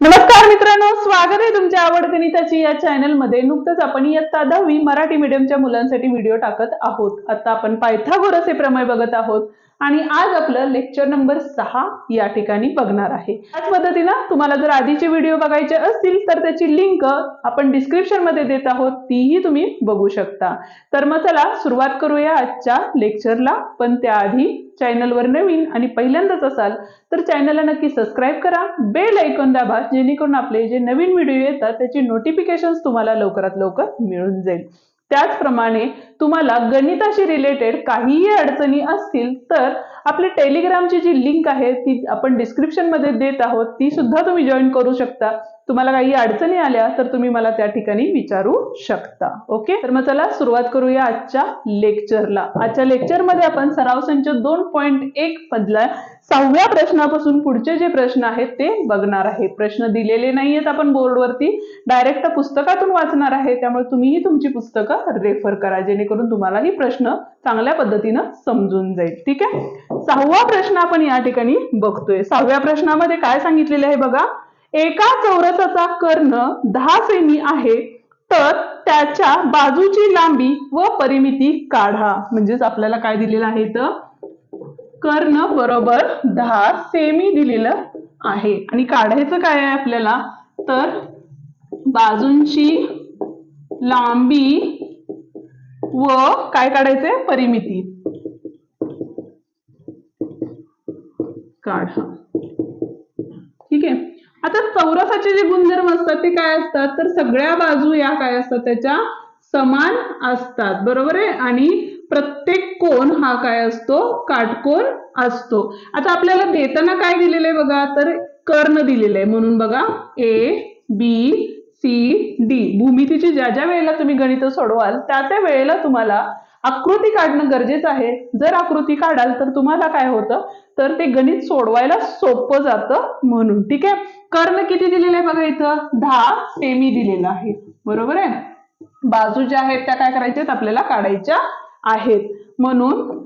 नमस्कार मित्रांनो स्वागत आहे तुमच्या आवडते नीताची या चॅनलमध्ये नुकतंच आपण इयत्ता दहावी मराठी मीडियमच्या मुलांसाठी व्हिडिओ टाकत आहोत. आता आपण पायथागोरस हे प्रमेय बघत आहोत. आणि आज आपलं लेक्चर नंबर सहा या ठिकाणी बघणार आहे. त्याच पद्धतीनं तुम्हाला जर आधीचे व्हिडिओ बघायचे असतील तर त्याची लिंक आपण डिस्क्रिप्शनमध्ये देत आहोत तीही तुम्ही बघू शकता. तर मग चला सुरुवात करूया आजच्या लेक्चरला पण त्याआधी चॅनलवर नवीन आणि पहिल्यांदाच असाल तर चॅनलला नक्की सबस्क्राईब करा. बेल ऐकून दाबा जेणेकरून आपले जे नवीन व्हिडिओ येतात त्याची नोटिफिकेशन तुम्हाला लवकरात लवकर मिळून जाईल. त्याचप्रमाणे तुम्हाला गणिताशी रिलेटेड काहीही अडचणी असतील तर आपली टेलिग्रामची जी लिंक आहे ती आपण डिस्क्रिप्शनमध्ये देत आहोत ती सुद्धा तुम्ही जॉईन करू शकता. तुम्हाला काही अडचणी आल्या तर तुम्ही मला त्या ठिकाणी विचारू शकता. ओके तर मग चला सुरुवात करूया आजच्या लेक्चरला आजच्या लेक्चरमध्ये आपण सराव संच दोन पॉईंट एक मधला सहाव्या प्रश्नापासून पुढचे जे प्रश्न आहेत ते बघणार आहे. प्रश्न दिलेले नाहीयेत आपण बोर्डवरती डायरेक्ट पुस्तकातून वाचणार आहे. त्यामुळे तुम्हीही तुमची पुस्तकं रेफर करा जेणेकरून तुम्हालाही प्रश्न चांगल्या पद्धतीनं समजून जाईल. ठीक आहे? सहावा प्रश्न आपण या ठिकाणी बघतोय. सहाव्या प्रश्नामध्ये काय सांगितलेले आहे बघा? एका चौरसाचा कर्ण दहा सेमी आहे तर त्याच्या बाजूची लांबी व परिमिती काढा. म्हणजेच आपल्याला काय दिलेलं आहे तर कर्ण बरोबर दहा सेमी दिलेलं आहे. आणि काढायचं काय आहे आपल्याला? तर बाजूंची लांबी व काय काढायचंय? परिमिती. काढा. आता चौरसाचे जे गुणधर्म असतात ते काय असतात? तर सगळ्या बाजू या काय असतात? त्याच्या समान असतात. बरोबर आहे? आणि प्रत्येक कोण हा काय असतो? काटकोण असतो. आता आपल्याला देताना काय दिलेलं आहे बघा? तर कर्ण दिलेलं आहे. म्हणून बघा ए बी सी डी भूमितीची ज्या ज्या वेळेला तुम्ही गणित सोडवाल त्या त्या वेळेला तुम्हाला आकृती काढणं गरजेचं आहे. जर आकृती काढाल तर तुम्हाला काय होतं? तर ते गणित सोडवायला सोपं जातं म्हणून. ठीक आहे? कर्ण किती दिलेलं आहे बघा इथं? दहा सेमी दिलेलं आहे. बरोबर आहे बाजू ज्या आहेत त्या काय करायच्या आहेत आपल्याला काढायच्या आहेत. म्हणून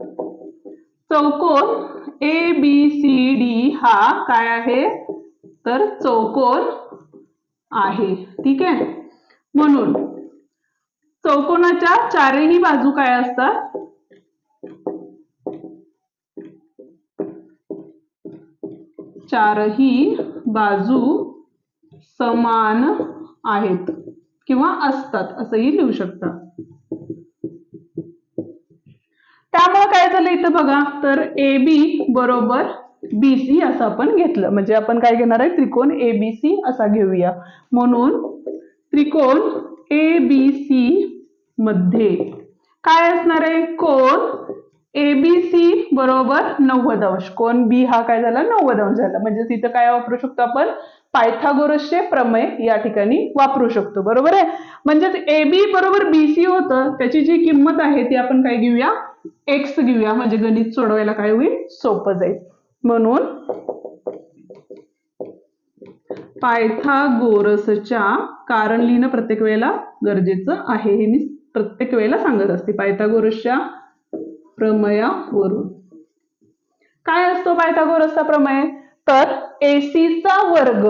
चौकोन ए बी सी डी हा काय आहे? तर चौकोन आहे. ठीक आहे? म्हणून चौकोनाच्या चारही बाजू काय असतात? चारही बाजू समान आहेत किंवा असतात असंही लिहू शकता. त्यामुळे काय झालं इथं बघा तर ए बी बरोबर बी सी असं आपण घेतलं. म्हणजे आपण काय घेणार आहे? त्रिकोण ए बी सी असा घेऊया. म्हणून त्रिकोण ए बी सी मध्ये. काय असणार आहे? कोण ए बी सी बरोबर नव्वद अंश. कोण बी हा काय झाला? नव्वद अंश झाला. म्हणजे तिथं काय वापरू शकतो आपण? पायथागोरसचे प्रमेय या ठिकाणी वापरू शकतो. बरोबर आहे? म्हणजे ए बी बरोबर बी सी होतं. त्याची जी किंमत आहे ती आपण काय घेऊया? एक्स घेऊया. म्हणजे गणित सोडवायला काय होईल? सोपं जाईल. म्हणून पायथागोरसच्या कारण लिहिणं प्रत्येक वेळेला गरजेचं आहे. हे मी प्रत्येक वेळेला सांगत असते. पायथागोरसच्या प्रमयावरून. काय असतो पायथागोरसचा प्रमेय? तर एसीचा वर्ग.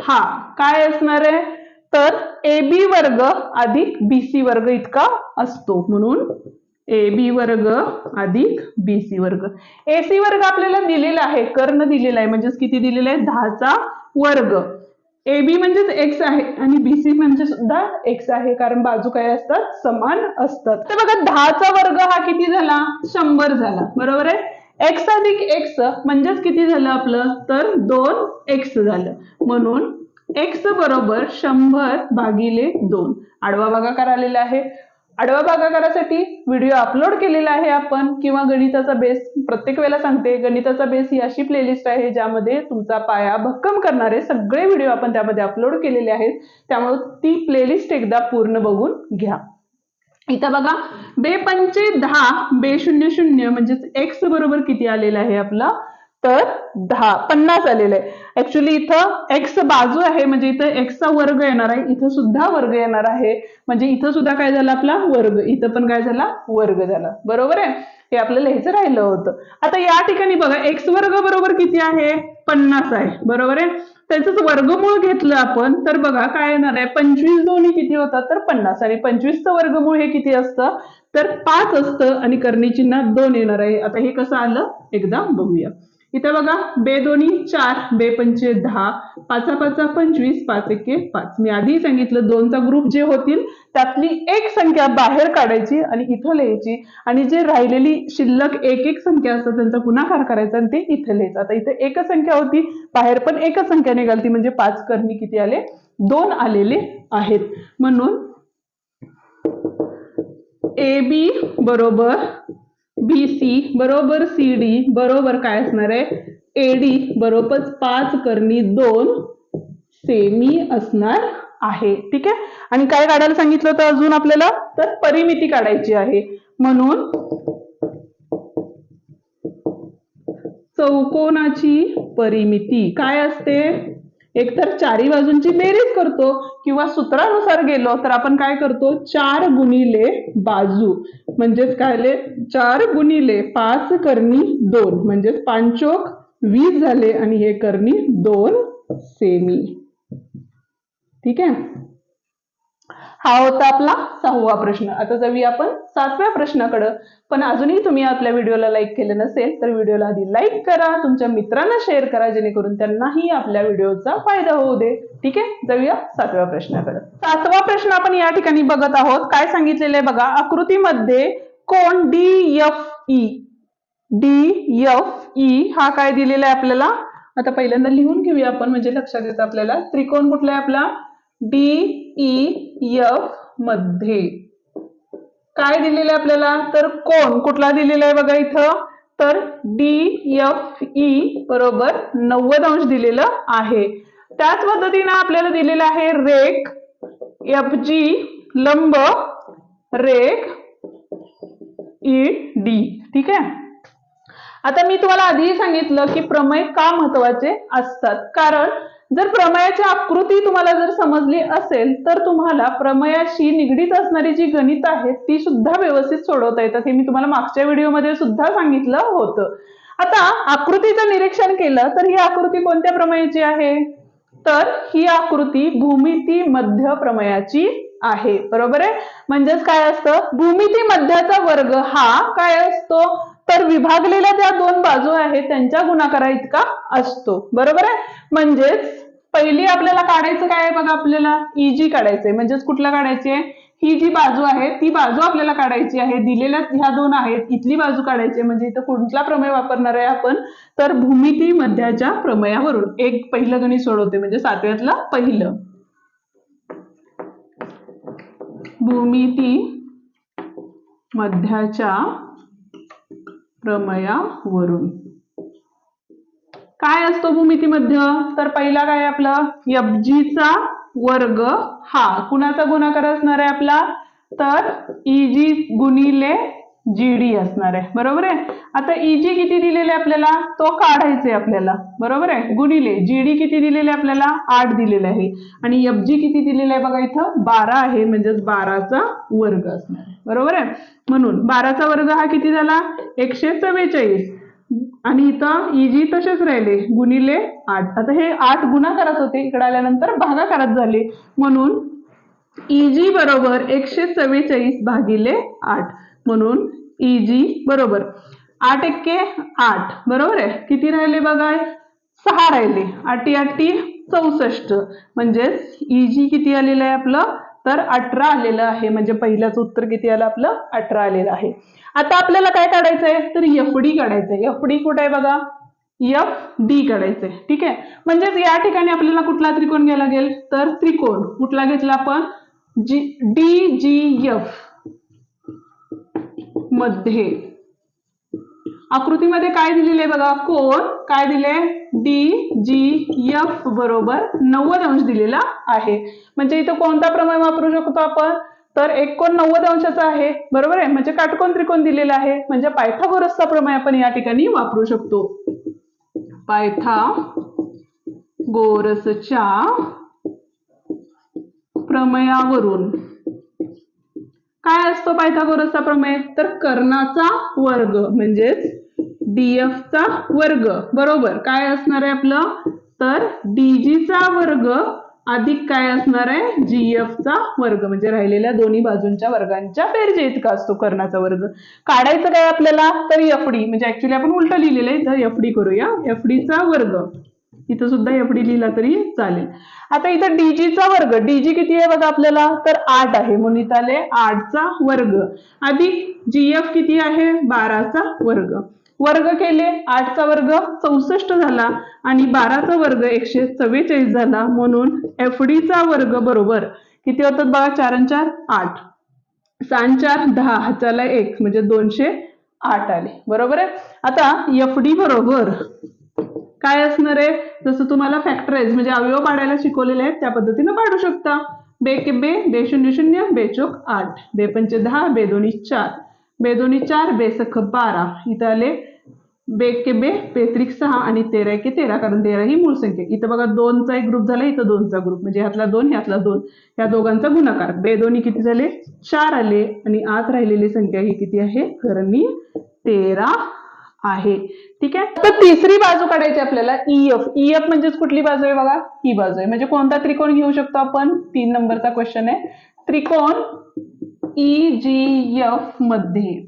हा काय असणार आहे? तर ए बी वर्ग अधिक बी सी वर्ग इतका असतो. म्हणून ए बी वर्ग अधिक बी सी वर्ग. ए सी वर्ग आपल्याला दिलेला आहे. कर्ण दिलेला आहे. म्हणजेच किती दिलेला आहे? दहाचा वर्ग. ए बी म्हणजेच एक्स आहे आणि बी सी म्हणजे सुद्धा एक्स आहे कारण बाजू काय असतात? समान असतात. तर बघा दहाचा वर्ग हा किती झाला? शंभर झाला. बरोबर आहे? एक्स अधिक एक्स म्हणजेच किती झालं आपलं? तर दोन एक्स झालं. म्हणून एक्स बरोबर शंभर भागिले दोन. आडवा भागाकार आलेला आहे. आडवा भागाकारासाठी व्हिडिओ अपलोड केलेला आहे आपण किंवा गणिताचा बेस प्रत्येक वेळेला सांगते. गणिताचा बेस ही अशी प्लेलिस्ट आहे ज्यामध्ये तुमचा पाया भक्कम करणारे सगळे व्हिडिओ आपण त्यामध्ये अपलोड केलेले आहेत. त्यामुळे ती प्लेलिस्ट एकदा पूर्ण बघून घ्या. इथं बघा बे पंचे दहा बे शून्य शून्य म्हणजेच एक्स बरोबर किती आलेलं आहे आपला? तर दहा पन्नास आलेलं आहे ऍक्च्युली इथं एक्स बाजू आहे म्हणजे इथं एक्सचा वर्ग येणार आहे इथं सुद्धा वर्ग येणार आहे. म्हणजे इथं सुद्धा काय झालं आपला? वर्ग. इथं पण काय झाला? वर्ग झाला. बरोबर आहे? हे आपलं लिहायचं राहिलं होतं. आता या ठिकाणी बघा एक्स वर्ग बरोबर किती आहे? पन्नास आहे. बरोबर आहे? त्याच वर्गमूळ घेतलं आपण तर बघा काय येणार आहे? पंचवीस दोन्ही किती होतात? तर पन्नास. आणि पंचवीसचं वर्गमूळ हे किती असतं? तर पाच असतं आणि करणी चिन्हात दोन येणार आहे. आता हे कसं आलं? एकदा बघूया. इथे बघा बे दोन्ही चार बे पंचे दहा पाचा पाचा पंचवीस पाच एके पाच. मी आधी सांगितलं दोनचा ग्रुप जे होतील त्यातली एक संख्या बाहेर काढायची आणि इथं लिहायची. आणि जे राहिलेली शिल्लक एक एक संख्या असतात त्यांचा गुणाकार करायचा आणि ते इथं लिहायचं. आता इथे एकच संख्या होती बाहेर पण एकच संख्या निघालती म्हणजे पाच करणी किती आले? दोन आलेले आहेत. म्हणून ए बी बरोबर बी सी बरोबर सी डी बरोबर काय असणार आहे? ए डी बरोबर पाच करणी दोन सेमी असणार आहे. ठीक आहे? आणि काय काढायला सांगितलं होतं अजून आपल्याला? तर परिमिती काढायची आहे. म्हणून चौकोनाची परिमिती. काय असते? एकतर चारी बाजूंची बेरीज करतो किंवा सूत्रानुसार गेलो तर आपण काय करतो? चार गुणिले बाजू. म्हणजेच काय चार गुणिले पाच करणी दोन. म्हणजेच पांचोक वीस झाले आणि हे करणी दोन सेमी. ठीक आहे? हा होता आपला सहावा प्रश्न. आता जाऊया आपण सातव्या प्रश्नाकडे. पण अजूनही तुम्ही आपल्या व्हिडिओला लाईक केलं नसेल तर व्हिडिओला आधी लाईक करा तुमच्या मित्रांना शेअर करा जेणेकरून त्यांनाही आपल्या व्हिडिओचा फायदा होऊ दे. ठीक आहे? जाऊया सातव्या प्रश्नाकडे. सातवा प्रश्न आपण या ठिकाणी बघत आहोत. काय सांगितलेलं आहे बघा? आकृतीमध्ये कोण D F E D F E हा काय दिलेला आहे आपल्याला? आता पहिल्यांदा लिहून घेऊया आपण म्हणजे लक्षात येतं आपल्याला. त्रिकोण कुठला आहे आपला? डी ई एफमध्ये. काय दिलेलं आहे आपल्याला? तर कोण? कुठला दिलेला आहे बघा इथं? तर डी एफ ई बरोबर नव्वद अंश दिलेलं आहे. त्याच पद्धतीनं आपल्याला दिलेलं आहे रेख एफ जी लंब रेख e, ई डी ठीक आहे? आता मी तुम्हाला आधीही सांगितलं की प्रमेय का महत्त्वाचे असतात? कारण जर प्रमेयाची आकृती तुम्हाला जर समजली असेल तर तुम्हाला प्रमेयाशी निगडीत असणारी जी गणित आहेत ती सुद्धा व्यवस्थित सोडवता येतात हे मी तुम्हाला मागच्या व्हिडिओमध्ये सुद्धा सांगितलं होतं. आता आकृतीचं निरीक्षण केलं तर ही आकृती कोणत्या प्रमेयाची आहे? तर ही आकृती भूमिती मध्य प्रमेयाची आहे. बरोबर आहे? म्हणजेच काय असतं? भूमिती मध्याचा वर्ग. हा काय असतो? तर विभागलेल्या ज्या दोन बाजू आहेत त्यांच्या गुणाकारा इतका असतो. बरोबर आहे? म्हणजेच पहिली आपल्याला काढायचं काय आहे बघा आपल्याला? इजी काढायचंय म्हणजेच कुठला काढायची आहे? ही जी बाजू आहे ती बाजू आपल्याला काढायची आहे. दिलेल्या ह्या दोन आहेत इथली बाजू काढायची म्हणजे इथं कुठला प्रमेय वापरणार आहे आपण? तर भूमिती मध्याच्या प्रमेयावरून. एक पहिलं गणित सोडवते. म्हणजे सातव्यातलं पहिलं. भूमिती मध्याच्या प्रमयावरून काय असतो भूमितीमध्ये? तर पहिला काय आपलं? एफजीचा वर्ग हा. कुणाचा गुणाकार असणार आहे आपला? तर इजी गुणिले जी डी असणार आहे. बरोबर आहे? आता इजी किती दिलेले आपल्याला? तो काढायचे आपल्याला. बरोबर आहे? गुणिले जी डी किती दिलेले आपल्याला? आठ दिलेले आहे. आणि एफ जी किती दिलेले आहे बघा इथं? बारा आहे. म्हणजेच बाराचा वर्ग असणार आहे. बरोबर आहे? म्हणून बाराचा वर्ग हा किती झाला? एकशे चव्वेचाळीस. आणि इथं इजी तसेच राहिले. गुणिले आठ. आता हे आठ गुणाकारात होते. इकडे आल्यानंतर भागाकारात झाले. म्हणून इजी बरोबर एकशे चव्वेचाळीस भागिले आठ. म्हणून इजी बरोबर. आठ एक्के आठ. बरोबर आहे? किती राहिले बघा? सहा राहिले. आठी आठी चौसष्ट. म्हणजेच इजी किती आलेलं आहे आपलं? तर अठरा आलेलं आहे. म्हणजे पहिल्याच उत्तर किती आलं? आपलं अठरा आलेलं आहे. आता आपल्याला काय काढायचं आहे तर एफ डी काढायचं आहे एफडी कुठे आहे बघा? एफ डी काढायचंय. ठीक आहे? म्हणजेच या ठिकाणी आपल्याला कुठला त्रिकोण घ्यायला लागेल? तर त्रिकोण कुठला घेतला आपण? जी डी जी एफ मध्ये. आकृतीमध्ये काय दिलेले बघा? कोण काय दिले डी जी एफ बरोबर नव्वद अंश दिलेला आहे. म्हणजे इथं कोणता प्रमेय वापरू शकतो आपण? तर एक कोण नव्वद अंशाचा आहे. बरोबर आहे? म्हणजे काटकोण त्रिकोण दिलेला आहे. म्हणजे पायथागोरसचा प्रमेय आपण या ठिकाणी वापरू शकतो. पायथा गोरसच्या प्रमेयावरून. काय असतो पायथागोरसचा प्रमेय? तर कर्णाचा वर्ग म्हणजेच डीएफ चा वर्ग. बरोबर? काय असणार आहे आपलं? तर डीजीचा चा वर्ग अधिक काय असणार आहे? जीएफचा वर्ग. म्हणजे राहिलेल्या दोन्ही बाजूंच्या वर्गांच्या बेरजे इतका असतो कर्णाचा वर्ग. काढायचं काय आपल्याला? तर एफडी म्हणजे ऍक्च्युली आपण उलट लिहिलेलं आहे. तर एफडी करूया. एफडी चा वर्ग. इथं सुद्धा एफडी लिहिला तरी चालेल. आता इथं डीजीचा वर्ग. डीजी किती आहे बघा आपल्याला? तर आठ आहे. म्हणून इथं आले आठचा वर्ग. अधिक जीएफ किती आहे? बाराचा वर्ग. वर्ग केले आठचा वर्ग चौसष्ट झाला आणि बाराचा वर्ग एकशे चव्वेचाळीस झाला. म्हणून एफ चा वर्ग बरोबर किती होतात बघा? चार आणि चार आठ. सांग चार दहा. हाताला एक. म्हणजे दोनशे आठ आले. बरोबर आहे? आता एफ डी बरोबर. काय असणार आहे? जसं तुम्हाला फॅक्टराईज म्हणजे अवयव पाडायला शिकवलेले आहेत त्या पद्धतीनं पाडू शकता. बे के बे बे शून्य शून्य बे चोक आठ बे पंचे दहा बे दोन्ही चार. बे दोन्ही चार बे सख बारा. इथं आले बे के बे बेत्रिक सहा आणि तेरा के तेरा कारण तेरा ही मूळ संख्या. इथं बघा दोनचा एक ग्रुप झाला इथं दोनचा ग्रुप म्हणजे ह्यातला दोन ह्यातला दोन. या दोघांचा गुणाकार. बे दोन्ही किती झाले? चार आले. आणि आत राहिलेली संख्या ही किती आहे? करणी तेरा. आहे. ठीक आहे? तर तिसरी बाजू काढायची आपल्याला ईएफ ईएफ म्हणजेच कुठली बाजू आहे बघा? ही बाजू आहे. म्हणजे कोणता त्रिकोण घेऊ शकतो आपण? तीन नंबरचा क्वेश्चन आहे. त्रिकोण ई जी एफमध्ये.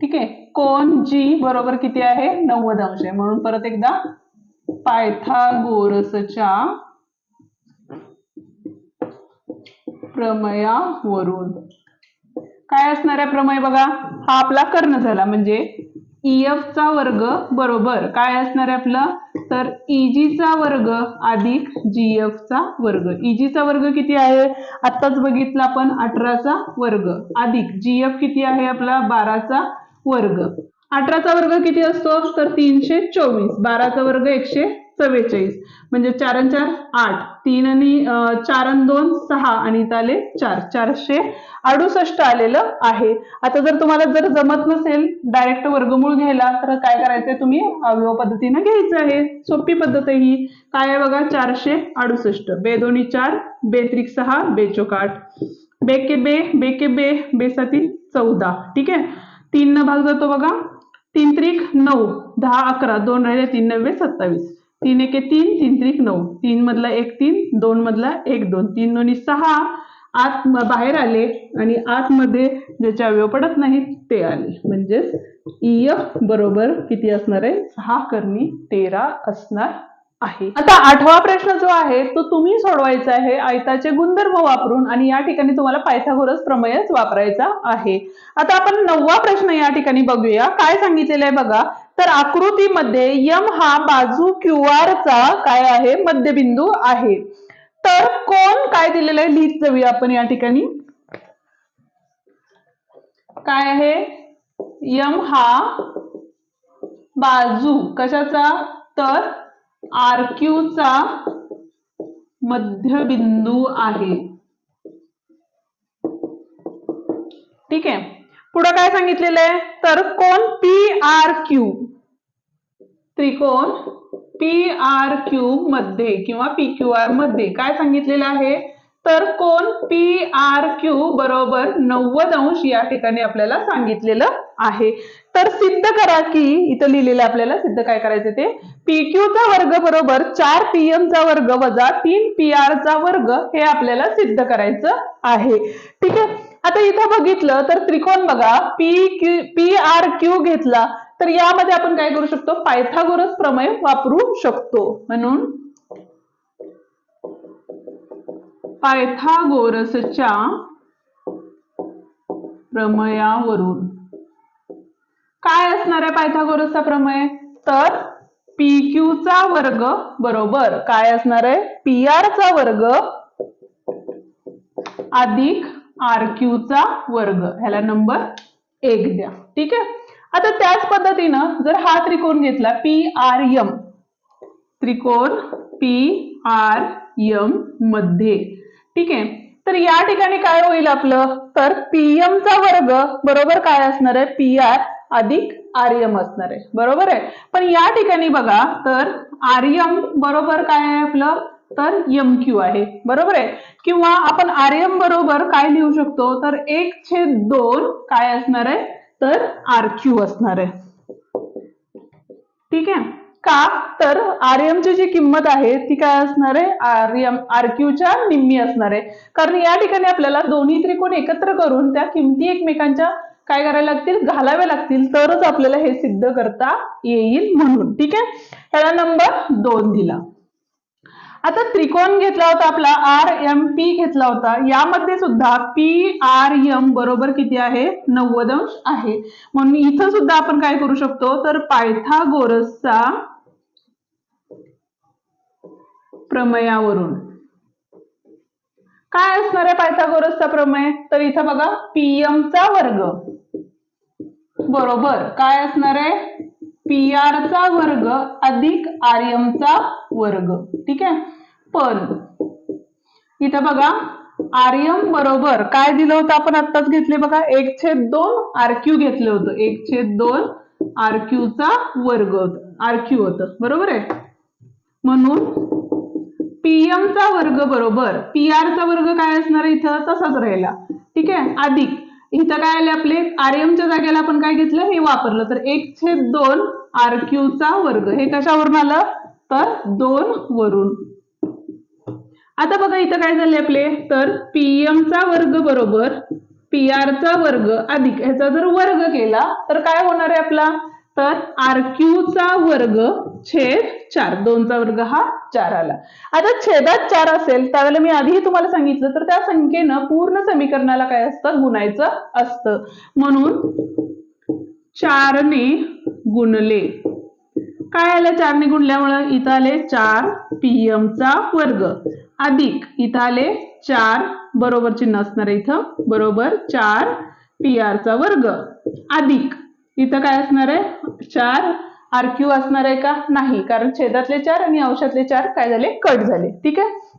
ठीक आहे? कोण जी बरोबर किती आहे? नव्वद अंश आहे. म्हणून परत एकदा पायथागोरसच्या प्रमयावरून. काय असणार आहे प्रमेय बघा? हा आपला कर्ण झाला. म्हणजे ईएफचा वर्ग बरोबर काय असणार आहे आपलं? तर ईजीचा वर्ग अधिक GF चा वर्ग. ईजीचा वर्ग किती आहे? आत्ताच बघितला आपण अठराचा वर्ग. अधिक जीएफ किती आहे आपला? बाराचा वर्ग. अठराचा वर्ग किती असतो? तर तीनशे चोवीस. बाराचा वर्ग एकशे चव्वेचाळीस. म्हणजे चार आणि चार आठ. तीन आणि चार आणि दोन सहा. आणि इथं आले चार. चारशे अडुसष्ट आलेलं आहे. आता जर तुम्हाला जर जमत नसेल डायरेक्ट वर्गमूळ घ्यायला तर काय करायचंय तुम्ही? अवयव पद्धतीनं घ्यायचं आहे. सोपी पद्धत आहे ही. काय आहे बघा? चारशे अडुसष्ट. बे दोन्ही चार बेत्रिक सहा बेचोक आठ. बे के बे बेके बे बे साती चौदा. ठीक आहे? तीन न भाग जातो बघा. तीन त्रिक नऊ. दहा अकरा. दोन राहिले तीन नव्वे सत्तावीस. तीन एके तीन तीन त्रिक नऊ. तीन मधला एक तीन दोन मधला एक दोन. तीन दोन्ही सहा आत बाहेर आले आणि आतमध्ये ज्याचे अवयव पडत नाहीत ते आले. म्हणजेच ईएफ बरोबर किती असणार आहे? सहा करणी तेरा असणार आहे. आता आठवा प्रश्न जो आहे तो तुम्ही सोडवायचा आहे. आयताचे गुणधर्म वापरून आणि या ठिकाणी तुम्हाला पायथागोरस प्रमेयच वापरायचा आहे. आता आपण नववा प्रश्न या ठिकाणी बघूया. काय सांगितलेलं आहे बघा? तर आकृतीमध्ये यम हा बाजू क्यू आर चा काय आहे? मध्यबिंदू आहे. तर कोण काय दिलेलं आहे? लिहित जाऊया आपण या ठिकाणी. काय आहे? यम हा बाजू कशाचा? तर आर चा मध्यबिंदू आहे. ठीक आहे. पुढं काय सांगितलेलं आहे? तर कोण पी आर क्यू त्रिकोण पी आर क्यू मध्ये किंवा पी क्यू आरमध्ये. काय सांगितलेलं आहे? तर कोण पी आर क्यू बरोबर नव्वद अंश या ठिकाणी आपल्याला सांगितलेलं आहे. तर सिद्ध करा की इथं लिहिलेलं आपल्याला सिद्ध काय करायचं ते? पी क्यूचा वर्ग बरोबर चार पी चा वर्ग वजा तीन पी आर चा वर्ग हे आपल्याला सिद्ध करायचं आहे. ठीक आहे? आता इथं बघितलं तर त्रिकोण बघा. P Q P R Q घेतला. तर यामध्ये आपण काय करू शकतो? पायथागोरस प्रमेय वापरू शकतो. म्हणून पायथागोरसच्या प्रमेयावरून. काय असणार आहे पायथागोरसचा प्रमेय? तर पी क्यूचा वर्ग बरोबर. काय असणार आहे? पी आर चा वर्ग अधिक आर क्यूचा वर्ग. ह्याला नंबर एक द्या. ठीक आहे? आता त्याच पद्धतीनं जर हा त्रिकोण घेतला पी आर यम त्रिकोण पी आर यममध्ये ठीक आहे? तर या ठिकाणी काय होईल आपलं? तर पीएम चा वर्ग बरोबर काय असणार आहे? पी आर अधिक आर्यम असणार आहे. बरोबर आहे? पण या ठिकाणी बघा तर आर्यम बरोबर काय आहे आपलं? तर एम क्यू आहे. बरोबर आहे? किंवा आपण आर्यम बरोबर काय लिहू शकतो? तर एक छेद दोन काय असणार आहे? तर आर क्यू असणार आहे. ठीक आहे? का? तर आर ची जी किंमत आहे ती काय असणार आहे? आर एम आर क्यूच्या निम्मी असणार आहे. कारण या ठिकाणी आपल्याला दोन्ही त्रिकोण एकत्र करून त्या किमती एकमेकांच्या काय करायला लागतील? घालाव्या लागतील. तरच आपल्याला हे सिद्ध करता येईल म्हणून. ठीक आहे? ह्याला नंबर दोन दिला. आता त्रिकोण घेतला होता आपला आर एम पी घेतला होता. यामध्ये सुद्धा पी आर एम बरोबर किती आहे? नव्वद अंश आहे. म्हणून इथं सुद्धा आपण काय करू शकतो? तर पायथागोरसचा प्रमेयावरून. काय असणार आहे पायथागोरसचा प्रमेय? तर इथं बघा पीएम चा वर्ग. बरोबर. काय असणार आहे? पी आर चा वर्ग अधिक आर एम चा वर्ग. ठीक आहे? पण इथं बघा आर्यम बरोबर काय दिलं होतं आपण आत्ताच घेतले बघा? एक छेद दोन आरक्यू घेतलं होतं. एक छेद दोन आरक्यूचा चा वर्ग होत. आरक्यू होतं. बरोबर आहे? म्हणून पीएम चा वर्ग बरोबर पी आर चा वर्ग काय असणार आहे इथं? तसाच राहिला. ठीक आहे? अधिक. इथं काय आले आपले? आर च्या जागेला आपण काय घेतलं? हे वापरलं. तर एक छेद दोन आर वर्ग. हे कशावरून आलं? तर दोन वरून. आता बघा इथं काय झाले आपले? तर पीएम चा वर्ग बरोबर पी चा वर्ग अधिक ह्याचा जर वर्ग केला तर काय होणार आहे आपला? तर आर वर्ग छेद चार. दोनचा वर्ग हा चार आला. आता छेदात चार असेल त्यावेळेला मी आधीही तुम्हाला सांगितलं तर त्या संख्येनं पूर्ण समीकरणाला काय असतं? गुणायचं असतं. म्हणून चारने गुणले. काय आलं? चारने गुणल्यामुळं इथं आले चार पीएम चा वर्ग. अधिक इथं आले चार बरोबर चिन्ह असणार आहे इथं. बरोबर चार पी आरचा वर्ग. अधिक इथं काय असणार आहे? चार. आर क्यू असणार आहे का? नाही. कारण छेदातले चार आणि अंशातले चार काय झाले? कट झाले. ठीक आहे?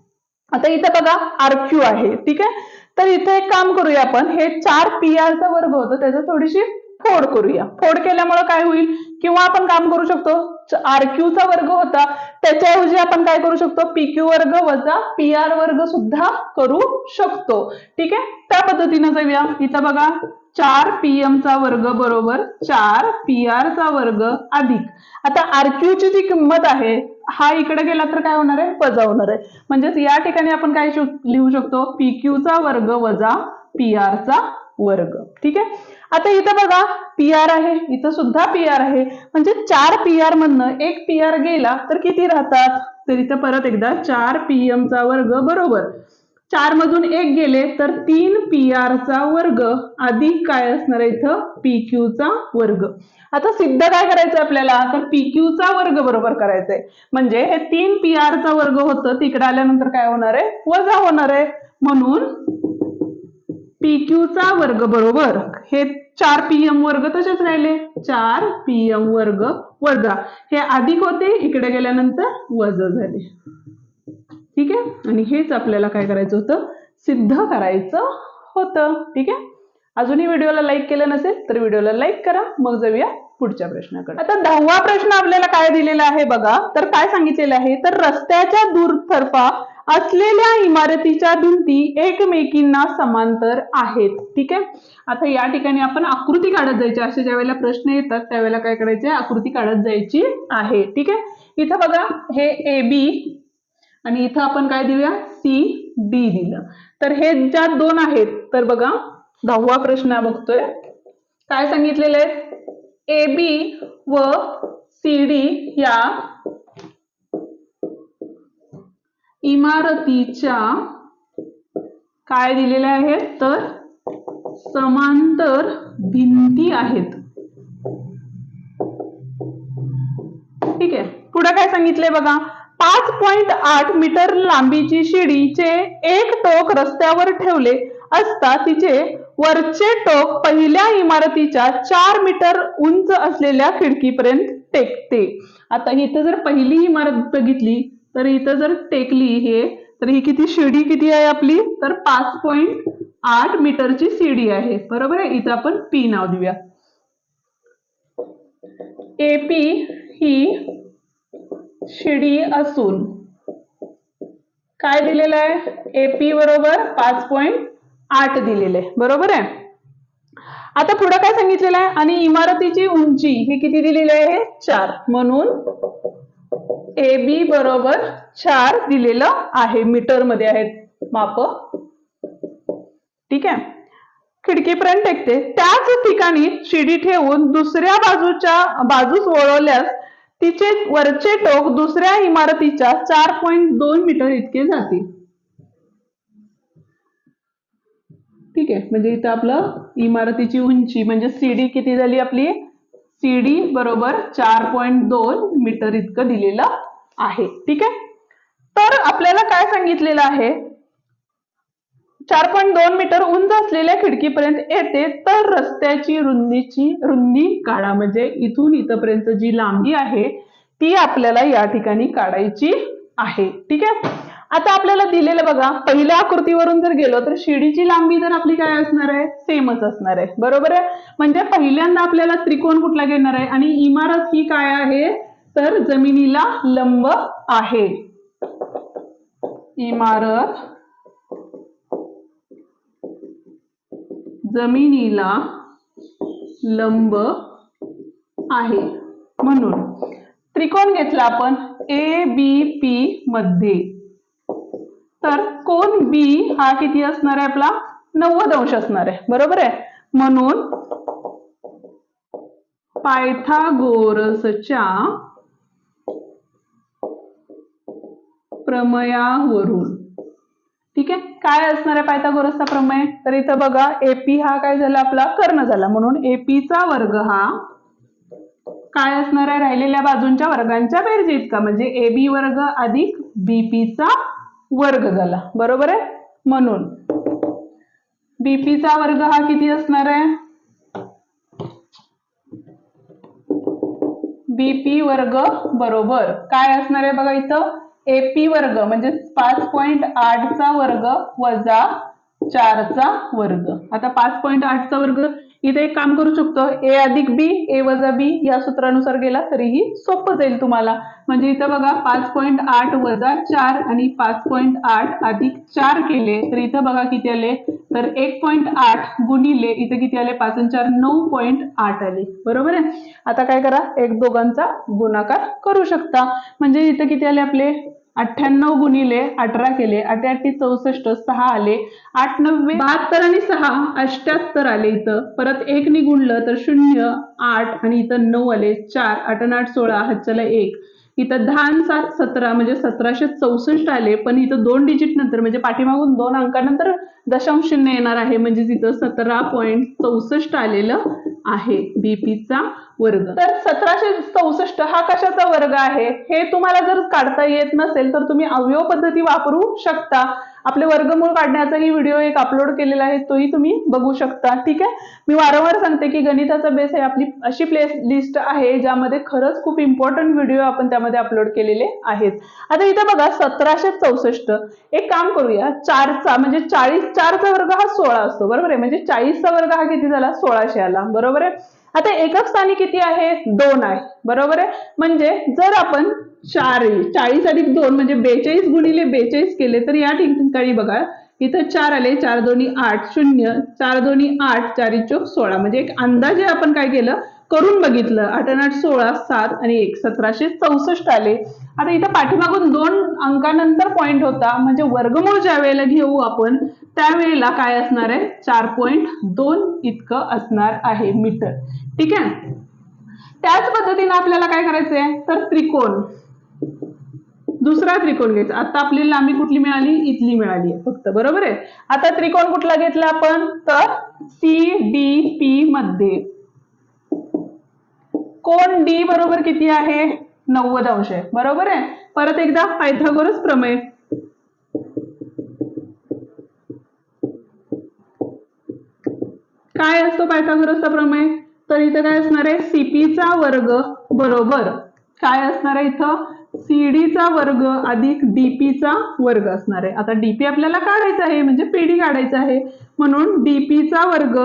आता इथं बघा आर क्यू आहे. ठीक आहे? तर इथे एक काम करूया आपण. हे चार पी आरचा वर्ग होतो. त्याचं थोडीशी फोड करूया. फोड केल्यामुळे काय होईल? किंवा आपण काम करू शकतो. आर चा वर्ग होता. त्याच्याऐवजी आपण काय करू शकतो? पी क्यू वर्ग वजा पी आर वर्ग सुद्धा करू शकतो. ठीक आहे? त्या पद्धतीनं जाऊया. इथं बघा चार पीएम चा वर्ग बरोबर चार पी चा वर्ग अधिक. आता आर ची जी किंमत आहे हा इकडे गेला तर काय होणार आहे? वजा होणार आहे. म्हणजेच या ठिकाणी आपण काय लिहू शकतो? पी चा वर्ग वजा पी आर चा वर्ग. ठीक आहे? आता इथं बघा पी आर आहे इथं सुद्धा पी आर आहे. म्हणजे चार पी आर मधनं एक पी आर गेला तर किती राहतात? तर इथं परत एकदा चार पीएम चा वर्ग बरोबर. चार मधून एक गेले तर तीन पी चा वर्ग अधिक काय असणार आहे इथं? पी क्यूचा वर्ग. आता सिद्ध काय करायचं आपल्याला? तर पी क्यूचा वर्ग बरोबर करायचंय. म्हणजे हे तीन पी चा वर्ग होतं तिकडे आल्यानंतर काय होणार आहे? वजा होणार आहे. म्हणून पी क्यूचा वर्ग बरोबर. हे चार पीएम वर्ग तसेच राहिले. चार पीएम वर्ग वजा. हे अधिक होते इकडे गेल्यानंतर वजा झाले. ठीक आहे? आणि हेच आपल्याला काय करायचं होतं? सिद्ध करायचं होतं. ठीक आहे? अजूनही व्हिडिओला लाईक केलं नसेल तर व्हिडिओला लाईक करा. मग जाऊया पुढच्या प्रश्नाकडे. आता दहावा प्रश्न आपल्याला काय दिलेला आहे बघा. तर काय सांगितलेलं आहे? तर रस्त्याच्या दूरतर्फा असलेल्या इमारतीच्या भिंती एकमेकींना समांतर आहेत. ठीक आहे? आता या ठिकाणी आपण आकृती काढत जायची. असे ज्या वेळेला प्रश्न येतात त्यावेळेला काय करायचे? आकृती काढत जायची आहे. ठीक आहे? इथं बघा हे ए बी आणि इथं आपण काय देऊया सी डी दिलं. तर हे ज्या दोन आहेत तर बघा दहावा प्रश्न बघतोय. काय सांगितलेलं आहे? ए बी व सी डी या इमारतीच्या काय दिलेल्या आहेत? तर समांतर भिंती आहेत. ठीक आहे. पुढे काय सांगितले बघा? पाच पॉइंट आठ मीटर लांबीची शिडीचे एक टोक रस्त्यावर ठेवले असता तिचे वरचे टोक पहिल्या इमारतीच्या चार मीटर उंच असलेल्या खिडकीपर्यंत टेकते. आता इथं जर पहिली इमारत बघितली तर इथं जर टेकली हे तर ही किती शिडी किती आहे आपली? तर पाच पॉईंट आठ मीटरची शिडी आहे. बरोबर आहे? इथं आपण पी नाव देऊया. एपी ही शिडी असून काय दिलेलं आहे? एपी बरोबर पाच पॉईंट आठ दिलेलं आहे. बरोबर आहे? आता पुढे काय सांगितलेलं आहे? आणि इमारतीची उंची ही किती दिलेली आहे? चार. म्हणून ए बी बरोबर चार दिलेलं आहे मीटरमध्ये आहेत माप. ठीक आहे? खिडकीपर्यंत टेकते त्याच ठिकाणी शिडी ठेवून दुसऱ्या बाजूच्या बाजूस वळवल्यास तिचे वरचे टोक दुसऱ्या इमारतीच्या चार पॉईंट दोन मीटर इतके जाते ठीक आहे? म्हणजे इथं आपलं इमारतीची उंची म्हणजे सीडी किती झाली आपली? सीडी बरोबर चार पॉईंट दोन मीटर इतकं दिलेलं आहे. ठीक आहे? तर आपल्याला काय सांगितलेलं आहे? चार पॉईंट दोन मीटर उंच असलेल्या खिडकीपर्यंत येते तर रस्त्याची रुंदीची रुंदी काढा. म्हणजे इथून इथपर्यंत जी लांबी आहे ती आपल्याला या ठिकाणी काढायची आहे. ठीक आहे? आता आपल्याला दिलेलं बघा पहिल्या आकृतीवरून जर गेलो तर शिडीची लांबी तर आपली काय असणार आहे? सेमच असणार आहे. बरोबर आहे? म्हणजे पहिल्यांदा आपल्याला त्रिकोण कुठला घेणार आहे? आणि इमारत ही काय आहे? तर जमिनीला लंब आहे. इमारत जमिनीला लंब आहे. म्हणून त्रिकोण घेतला आपण ए बी पी मध्ये. तर कोण बी हा किती असणार आहे आपला? नव्वद अंश असणार आहे. बरोबर आहे? म्हणून पायथागोरसच्या प्रमयावरून. ठीक आहे? काय असणार आहे पायथागोरसचा प्रमेय? तर इथं बघा एपी हा काय झाला आपला? कर्ण झाला. म्हणून एपीचा वर्ग हा काय असणार आहे? राहिलेल्या बाजूंच्या वर्गांच्या बेरजे इतका. म्हणजे ए बी वर्ग अधिक बीपीचा वर्ग झाला. बरोबर आहे? म्हणून. बीपीचा वर्ग हा किती असणार आहे? बीपी वर्ग बरोबर. काय असणार आहे बघा इथं? एपी वर्ग म्हणजे पाच पॉईंट आठचा वर्ग वजा चारचा वर्ग. आता पाच पॉईंट आठचा वर्ग इथे एक काम करू शकतो. ए अधिक बी ए वजा बी या सूत्रानुसार गेला तरीही सोपं जाईल तुम्हाला. म्हणजे इथं बघा पाच पॉईंट आठ वजा चार आणि पाच पॉईंट आठ अधिक चार केले तर इथं बघा किती आले? तर एक पॉईंट आठ गुणिले इथं किती आले? पाच आणि चार नऊ पॉईंट आठ आले. बरोबर आहे? आता काय करा? एक दोघांचा गुणाकार करू शकता. म्हणजे इथं किती आले आपले? अठ्ठ्याण्णव गुणिले अठरा केले अठ्याठी चौसष्ट सहा आले आठ नव्वे बहात्तर आणि सहा अष्ट्याहत्तर आले इथं. परत एक निगुणलं तर शून्य आठ आणि इथं नऊ आले चार आठ आठ सोळा हातच्याला एक. इथं दहा आणि सात सतरा म्हणजे सतराशे चौसष्ट आले पण इथं दोन डिजिट नंतर म्हणजे पाठीमागून दोन अंकानंतर दशांश शून्य येणार आहे म्हणजे तिथं सतरा पॉईंट चौसष्ट आलेलं आहे बीपीचा वर्ग. तर सतराशे चौसष्ट हा कशाचा वर्ग आहे? हे तुम्हाला जर काढता येत नसेल तर तुम्ही अवयव पद्धती वापरू शकता. आपले वर्गमूळ काढण्याचाही व्हिडिओ एक अपलोड केलेला आहे तोही तुम्ही बघू शकता. ठीक आहे? मी वारंवार सांगते की गणिताचा बेस आहे आपली अशी प्ले लिस्ट आहे ज्यामध्ये खरंच खूप इम्पॉर्टंट व्हिडिओ आपण त्यामध्ये अपलोड केलेले आहेत. आता इथे बघा सतराशे चौसष्ट. एक काम करूया चारचा म्हणजे चाळीस चारचा वर्ग हा सोळा असतो बरोबर आहे? म्हणजे चाळीसचा वर्ग हा किती झाला? सोळाशे आला. बरोबर आहे? आता एकक स्थानी किती आहे? दोन आहे. बरोबर आहे? म्हणजे जर आपण चार चाळीस अधिक दोन म्हणजे बेचाळीस गुणिले बेचाळीस केले तर या ठिकाणी बघा इथं चार आले चार दोन्ही आठ शून्य चार दोन्ही आठ चारी चोक सोळा. म्हणजे एक अंदाजे आपण काय केलं? करून बघितलं. आठ आठ सोळा सात आणि एक. सतराशे चौसष्ट आले. आता इथं पाठीमागून दोन अंकानंतर पॉइंट होता. म्हणजे वर्गमूळ ज्या वेळेला घेऊ आपण त्यावेळेला काय असणार आहे? चार पॉईंट दोन इतकं असणार आहे मीटर. ठीक आहे? त्याच पद्धतीने आपल्याला काय करायचंय आहे? तर त्रिकोण. दुसरा त्रिकोण घ्यायचा. आता आपली लांबी कुठली मिळाली? इथली मिळाली आहे. फक्त बरोबर आहे? आता त्रिकोण कुठला घेतला आपण? तर सी डी पी मध्ये. कोण डी बरोबर किती आहे? नव्वद अंश आहे. बरोबर आहे? परत एकदा पायथागोरस प्रमेय. काय असतो पायथागोरसचा प्रमेय? तर इथं काय असणार आहे? सीपीचा वर्ग बरोबर. काय असणार आहे इथं? सीडीचा वर्ग अधिक डीपीचा वर्ग असणार आहे. आता डीपी आपल्याला काढायचा आहे म्हणजे पीडी काढायचा आहे. म्हणून डीपीचा वर्ग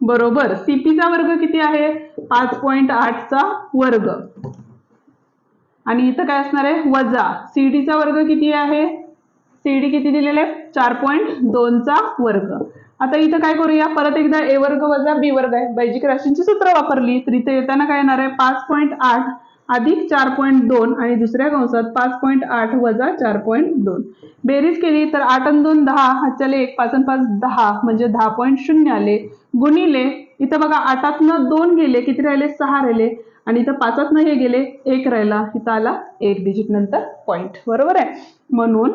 बरोबर सीपीचा वर्ग किती आहे? पाच पॉईंट आठचा वर्ग. आणि इथं काय असणार आहे? वजा. सीडीचा वर्ग किती आहे? सीडी किती दिलेला आहे? चार पॉईंट दोनचा वर्ग. आता इथं काय करूया? परत एकदा ए वर्ग वजा बी वर्ग आहे. बैजिक राशींची सूत्र वापरली तर इथे येताना काय येणार आहे? पाच पॉईंट आठ अधिक चार पॉईंट दोन आणि दुसऱ्या कंसात पाच पॉईंट आठ वजा चार पॉईंट दोन. बेरीज केली तर आठ आणि दोन दहा हातच्याले एक पाच आणि पाच दहा म्हणजे दहा पॉईंट शून्य आले. गुणिले इथं बघा आठातनं दोन गेले किती राहिले? सहा राहिले. आणि इथं पाचातनं हे गेले एक राहिला. इथं आला एक डिजिट नंतर पॉईंट बरोबर आहे? म्हणून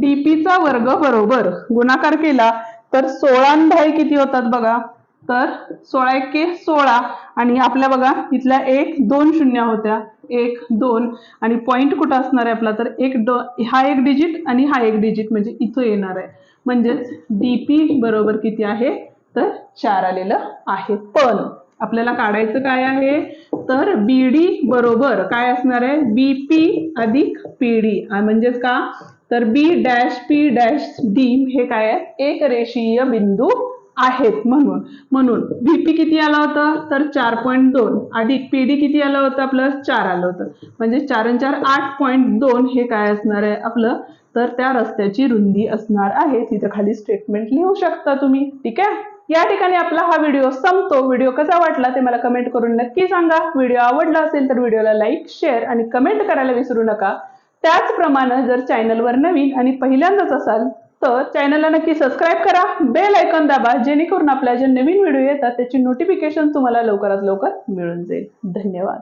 डीपीचा वर्ग बरोबर. गुणाकार केला तर सोळा आणि किती होतात बघा? तर सोळा एके सोळा. आणि आपल्या बघा इथल्या एक दोन शून्य होत्या. एक दोन. आणि पॉईंट कुठं असणार आहे आपला? तर एक ड हा एक डिजिट आणि हा एक डिजिट म्हणजे इथं येणार आहे. म्हणजेच डीपी बरोबर किती आहे? तर चार आलेलं आहे. पण आपल्याला काढायचं काय आहे? तर बीडी बरोबर काय असणार आहे? बीपी अधिक पीडी म्हणजेच का? तर B dash P dash D हे काय आहे? एक रेषीय बिंदू आहेत म्हणून. म्हणून व्हीपी किती आला होता? तर चार पॉईंट दोन. अधिक पीडी किती आलं होतं आपलं? चार आलं होतं. म्हणजे चार आणि चार आठ पॉईंट दोन हे काय असणार आहे आपलं? तर त्या रस्त्याची रुंदी असणार आहे. तिथं खाली स्टेटमेंट लिहू शकता तुम्ही. ठीक आहे? या ठिकाणी आपला हा व्हिडिओ संपतो. व्हिडिओ कसा वाटला ते मला कमेंट करून नक्की सांगा. व्हिडिओ आवडला असेल तर व्हिडिओला लाईक शेअर आणि कमेंट करायला विसरू नका. त्याचप्रमाणे जर चॅनलवर नवीन आणि पहिल्यांदाच असाल तर चॅनलला नक्की सबस्क्राईब करा. बेल आयकॉन दाबा जेणेकरून आपल्या जे नवीन व्हिडिओ येतात त्याची नोटिफिकेशन तुम्हाला लवकरात लवकर मिळून जाईल. धन्यवाद.